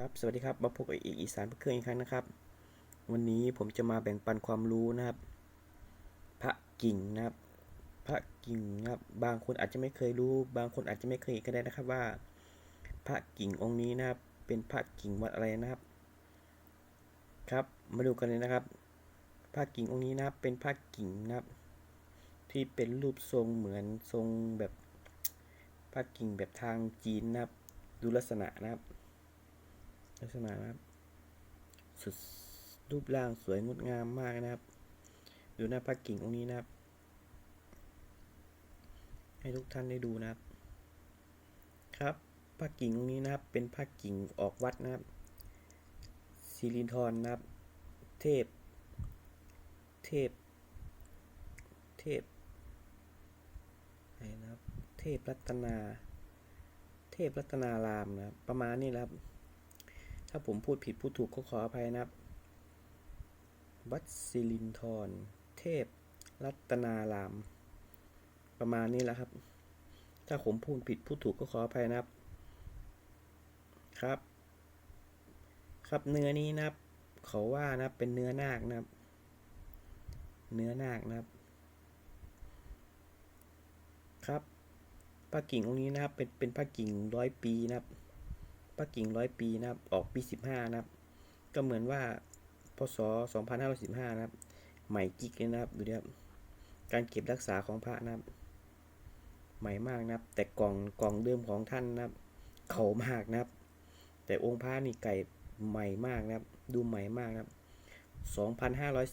ครับสวัสดีครับมาพบกับอีกอีสานเพื่อนอีกครั้งนะครับ วันนี้ผมจะมาแบ่งปันความรู้นะครับ พระกิ่งนะครับ พระกิ่งนะครับ บางคนอาจจะไม่เคยรู้ บางคนอาจจะไม่เคยเห็นก็ได้นะครับว่า พระกิ่งองค์นี้นะครับ เป็นพระกิ่งวัดอะไรนะครับ ครับ มาดูกันเลยนะครับ พระกิ่งองค์นี้นะครับ เป็นพระกิ่งนะครับ ที่เป็นรูปทรงเหมือนทรงแบบพระกิ่งแบบทางจีนนะครับ ดูลักษณะนะครับ ลักษณะนะครับสุดรูปร่างสวยงดงามมากนะครับ ดูหน้าพระกิ่งองค์นี้นะครับ ให้ทุกท่านได้ดูนะครับ ครับพระกิ่งองค์นี้นะครับ เป็นพระกิ่งออกวัดนะครับสิรินทรนะครับ เทพ เทพ เทพไหนนะครับ เทพรัตนา เทพรัตนารามนะครับ ประมาณนี้นะครับ ถ้าผมพูดผิดพูดถูกก็ขออภัยนะครับ วัดสิรินทรเทพ รัตนาราม ประมาณนี้แหละครับ ถ้าผมพูดผิดพูดถูกก็ขออภัยนะครับ ครับ ครับเนื้อนี้นะครับ เขาว่านะครับเป็นเนื้อนาคนะครับ เนื้อนาคนะครับ ครับพระกิ่งองค์นี้นะครับ เป็นเป็นพระกิ่งร้อยปีนะครับ พระกิ่งร้อยปีนะครับ ออกปีสิบห้านะครับ ก็เหมือนว่าพศสองพันห้าร้อยสิบห้านะครับ ใหม่กิ๊กเลยนะครับ ดูดิครับ การเก็บรักษาของพระนะครับ ใหม่มากนะครับ แต่กล่องกล่องเดิมของท่านนะครับ เขามากนะครับ แต่องค์พระนี่ไก่ใหม่มากนะครับ ดูใหม่มากนะครับสองพันห้าร้อย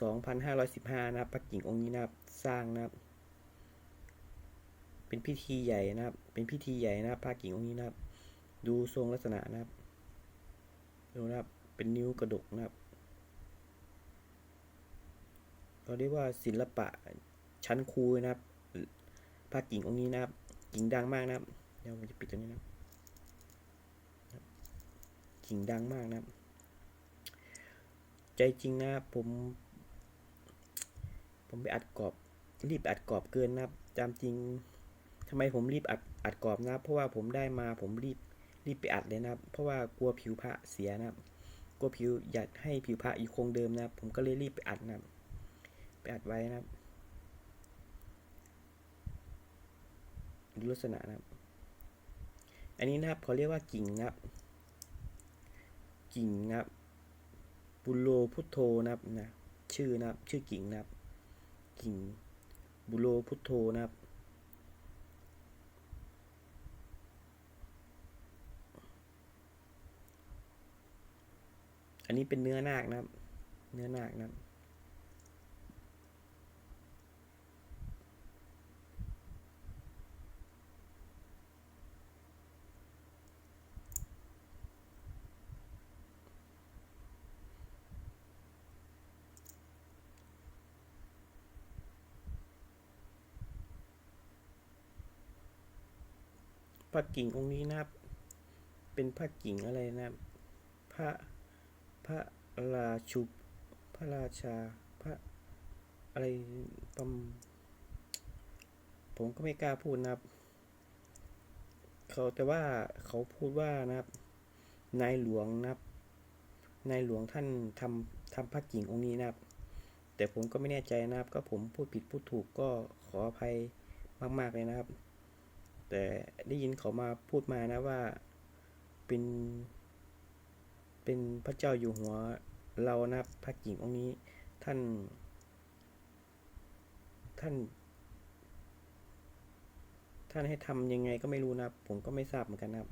สองพันห้าร้อยสิบห้านะครับพระกิ่งองค์นี้นะครับ สร้างนะครับ เป็นพิธีใหญ่นะครับ เป็นพิธีใหญ่นะครับพระกิ่งองค์นี้นะครับ ดูทรงลักษณะนะครับ ดูนะครับ เป็นนิ้วกระดกนะครับเราเรียกว่าศิลปะชั้นครูนะครับพระกิ่งองค์นี้นะครับ กิ่งดังมากนะครับ เดี๋ยวผมจะปิดตรงนี้นะครับกิ่งดังมากนะครับ ใจจริงนะครับผม ผมไปอัดกรอบ รีบอัดกรอบเกินนะครับ ตามจริงทำไมผมรีบอัดอัดกรอบนะครับ เพราะว่าผมได้มาผมรีบ รีบไปอัดเลยนะครับ เพราะว่ากลัวผิวพระเสียนะครับ กลัวผิวอยากให้ผิวพระอยู่คงเดิมนะครับ ผมก็เลยรีบไปอัดนะครับ ไปอัดไว้นะครับดูลักษณะนะครับ อันนี้นะครับเขาเรียกว่ากิ่งนะครับ กิ่งนะครับบุโรพุทโธนะครับนะชื่อนะครับชื่อกิ่งนะครับ กิ่งบุโรพุทโธนะครับ อันนี้เป็นเนื้อนาคนะครับ เนื้อนาคนะครับพระกิ่งองค์นี้นะครับ เป็นพระกิ่งอะไรนะครับ พระ พระราชุบพระราชา พระอะไรปมผมก็ไม่กล้าพูดนะครับ เขาแต่ว่าเขาพูดว่านะครับ นายหลวงนะครับ นายหลวงท่านทำทำพระกิ่งองค์นี้นะครับ แต่ผมก็ไม่แน่ใจนะครับ ก็ผมพูดผิดพูดถูกก็ขออภัยมาก ๆ เลยนะครับ แต่ได้ยินเขามาพูดมานะว่าเป็น เป็นพระเจ้าอยู่หัวเรานะครับพระกิ่งองค์นี้ท่าน ท่าน ท่านให้ทำยังไงก็ไม่รู้นะครับ ผมก็ไม่ทราบเหมือนกันนะครับ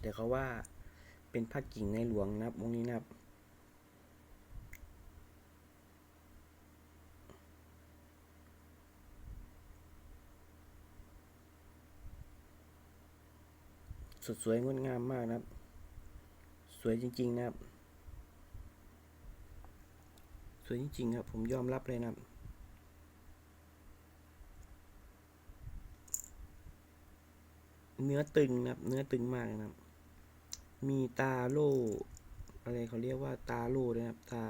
แต่เขาว่าเป็นพระกิ่งในหลวงนะครับองค์นี้นะครับสดสวยงดงามมากนะครับ วยจริง ๆ นะครับ สวยจริงๆครับ ผมยอมรับเลยนะครับเนื้อตึงนะครับ เนื้อตึงมากนะครับ มีตาโลอะไรเขาเรียกว่าตาโลนะครับ ตา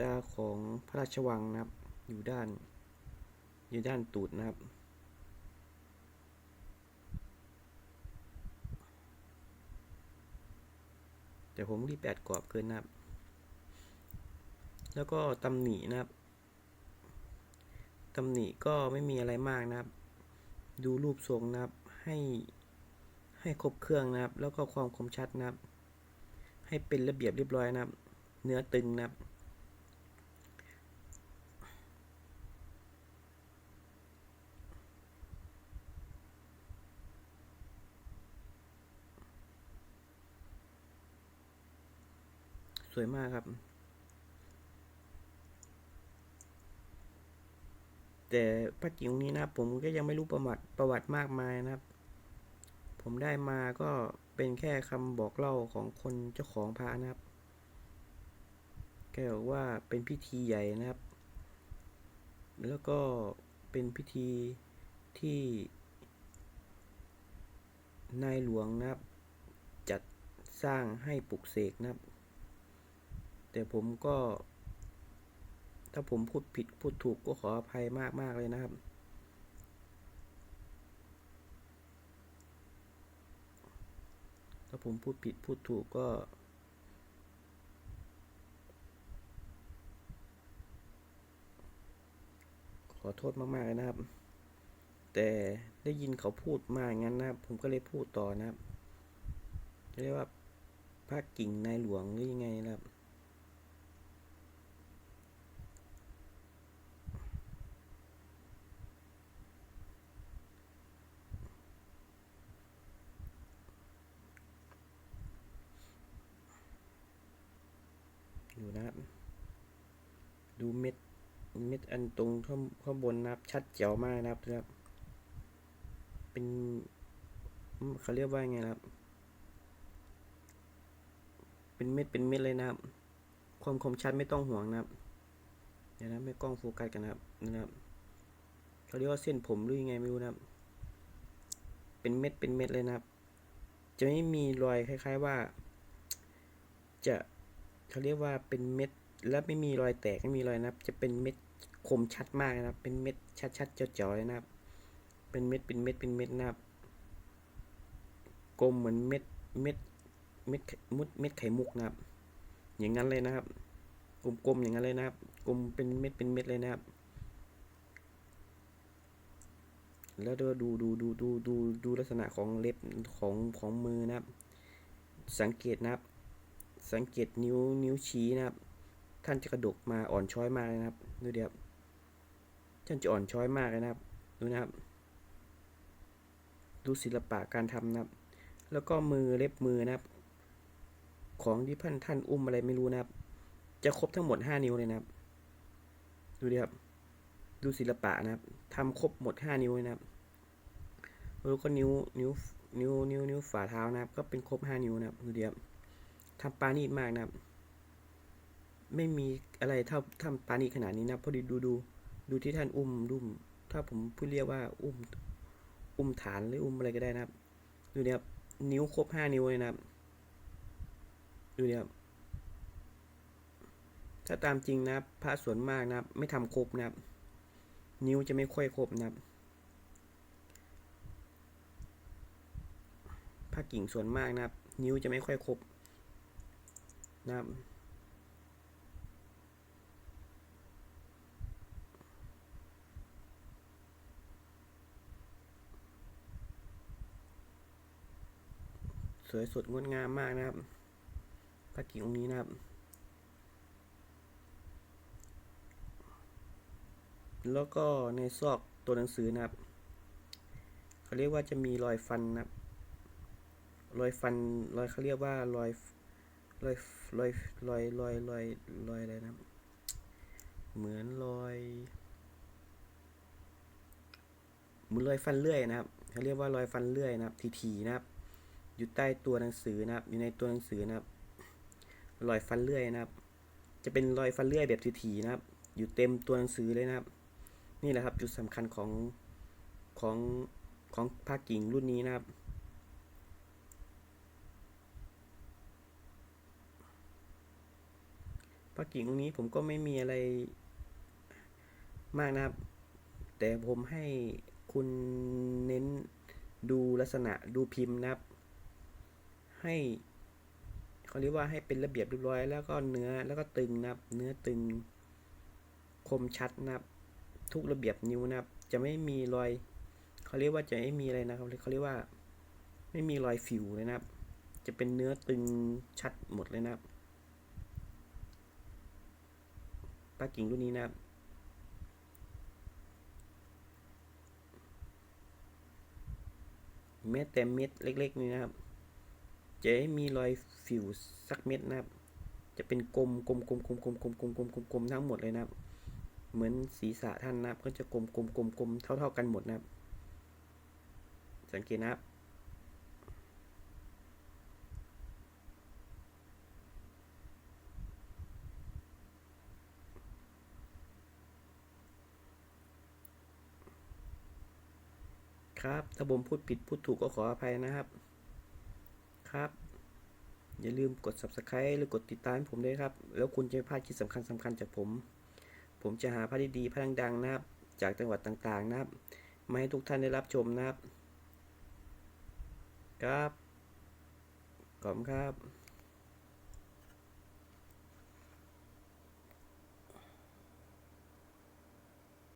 ตาของพระราชวังนะครับ อยู่ด้าน อยู่ด้านตูดนะครับ แต่ผมรีบแปดกรอบเกินนะครับ แล้วก็ตำหนินะครับตำหนิก็ไม่มีอะไรมากนะครับ ดูรูปทรงนะครับ ให้ให้ครบเครื่องนะครับ แล้วก็ความคมชัดนะครับ ให้เป็นระเบียบเรียบร้อยนะครับ เนื้อตึงนะครับ สวยมากครับ แต่พระกิ่งองนี้นะผมก็ยังไม่รู้ประวัติประวัติมากมายนะครับ ผมได้มาก็เป็นแค่คำบอกเล่าของคนเจ้าของพระนะครับแกบอกว่าเป็นพิธีใหญ่นะครับ แล้วก็เป็นพิธีที่นายหลวงนะครับ จัดสร้างให้ปลุกเสกนะครับ แต่ผมก็ ถ้าผมพูดผิดพูดถูกก็ขออภัยมากมาก ๆ เลยนะครับ ถ้าผมพูดผิดพูดถูกก็ขอโทษมากๆเลยนะครับ แต่ได้ยินเขาพูดมาอย่างนั้นนะครับ ผมก็เลยพูดต่อนะครับเรียกว่าพระกิ่งนายหลวงหรือยังไงนะครับ ดูนะครับ ดูเม็ดเม็ดอันตรงข้างข้างบนนะครับ ชัดเจ๋วมากนะครับนะครับ เป็นเขาเรียกว่าไงครับ เป็นเม็ดเป็นเม็ดเลยนะครับ ความคมชัดไม่ต้องห่วงนะครับเดี๋ยวนะไม่กล้องโฟกัสกันนะครับนะครับเขาเรียกว่าเส้นผมหรือยังไงไม่รู้นะครับ เป็นเม็ดเป็นเม็ดเลยนะครับ จะไม่มีรอยคล้าย ๆว่า จะ เขาเรียกว่าเป็นเม็ดและไม่มีรอยแตกไม่มีรอยนะครับ จะเป็นเม็ดคมชัดมากนะครับ เป็นเม็ดชัดๆเจ๋วๆเลยนะครับ เป็นเม็ดเป็นเม็ดเป็นเม็ดนะครับกลมเหมือนเม็ดเม็ดเม็ดมุดเม็ดไข่มุกนะครับ อย่างนั้นเลยนะครับ กลมๆอย่างนั้นเลยนะครับ กลมเป็นเม็ดเป็นเม็ดเลยนะครับ แล้วดูดูดูดูดูดูดูลักษณะของเล็บของของมือนะครับ สังเกตนะครับ สังเกตนิ้วนิ้วชี้นะครับ ท่านจะกระดกมาอ่อนช้อยมากเลยนะครับ ดูเดียวท่านจะอ่อนช้อยมากเลยนะครับ ดูนะครับ ดูศิลปะการทำนะครับ แล้วก็มือเล็บมือนะครับ ของที่ท่านท่านอุ้มอะไรไม่รู้นะครับ จะครบทั้งหมดห้านิ้วเลยนะครับ ดูดิครับ ดูศิลปะนะครับทำครบหมดห้านิ้วเลยนะครับ แล้วก็นิ้วนิ้วนิ้วนิ้วนิ้วฝ่าเท้านะครับ ก็เป็นครบห้านิ้วนะครับ ดูดิครับ ทำปานีตมากนะครับ ไม่มีอะไรเท่าทำปานีตขนาดนี้นะครับพอดีดูดูดูที่ท่านอุ้มดุมถ้าผมพูดเรียกว่าอุ้มอุ้มฐานหรืออุ้มอะไรก็ได้นะครับ ดูเนี่ยครับนิ้วครบห้านิ้วเลยนะครับ ดูเนี่ยครับถ้าตามจริงนะครับพระส่วนมากนะครับ ไม่ทำครบนะครับ นิ้วจะไม่ค่อยครบนะครับพระกิ่งส่วนมากนะครับ นิ้วจะไม่ค่อยครบ นะครับสวยสดงดงามมากนะครับพระกิ่งองค์นี้นะครับ แล้วก็ในซอกตัวหนังสือนะครับ เขาเรียกว่าจะมีรอยฟันนะครับ รอยฟัน รอยเขาเรียกว่ารอย รอยรอยรอยรอยรอยรอยอะไรนะครับเหมือนรอยเหมือนรอยฟันเลื่อยนะครับเขาเรียกว่ารอยฟันเลื่อยนะครับทีๆนะครับ อยู่ใต้ตัวหนังสือนะครับ อยู่ในตัวหนังสือนะครับรอยฟันเลื่อยนะครับ จะเป็นรอยฟันเลื่อยแบบทีๆนะครับ อยู่เต็มตัวหนังสือเลยนะครับ นี่แหละครับจุดสำคัญของของของภาคกิ่งรุ่นนี้นะครับ ภาคกิ่งตรงนี้ผมก็ไม่มีอะไรมากนะครับ แต่ผมให้คุณเน้นดูลักษณะดูพิมพ์นะครับ ให้เขาเรียกว่าให้เป็นระเบียบเรียบร้อย แล้วก็เนื้อแล้วก็ตึงนะครับ เนื้อตึงคมชัดนะครับ ทุกระเบียบนิ้วนะครับ จะไม่มีรอยเขาเรียกว่าจะไม่มีอะไรนะครับเขาเรียกว่า ไม่มีรอยฟิวเลยนะครับ จะเป็นเนื้อตึงชัดหมดเลยนะครับปลากิ่งรุ่นนี้นะครับแม้แต่เม็ดเล็ก ๆ นี่นะครับ จะมีรอยฟิวสักเม็ดนะครับ จะเป็นกลมกลมกลมกลมกลมกลมกลมกลมกลมกลมทั้งหมดเลยนะครับ เหมือนศีรษะท่านนะครับ ก็จะกลมกลมกลมกลมเท่าเท่ากันหมดนะครับ สังเกตนะครับ ครับ ถ้าผมพูดผิดพูดถูกก็ขออภัยนะครับ ครับ อย่าลืมกด subscribe หรือกดติดตามผมด้วยครับ แล้วคุณจะไม่พลาดคลิปสำคัญสำคัญจากผม ผมจะหาพระดีๆพระดังๆนะครับ จากจังหวัดต่างๆนะครับ มาให้ทุกท่านได้รับชมนะครับ ครับ ขอบคุณครับ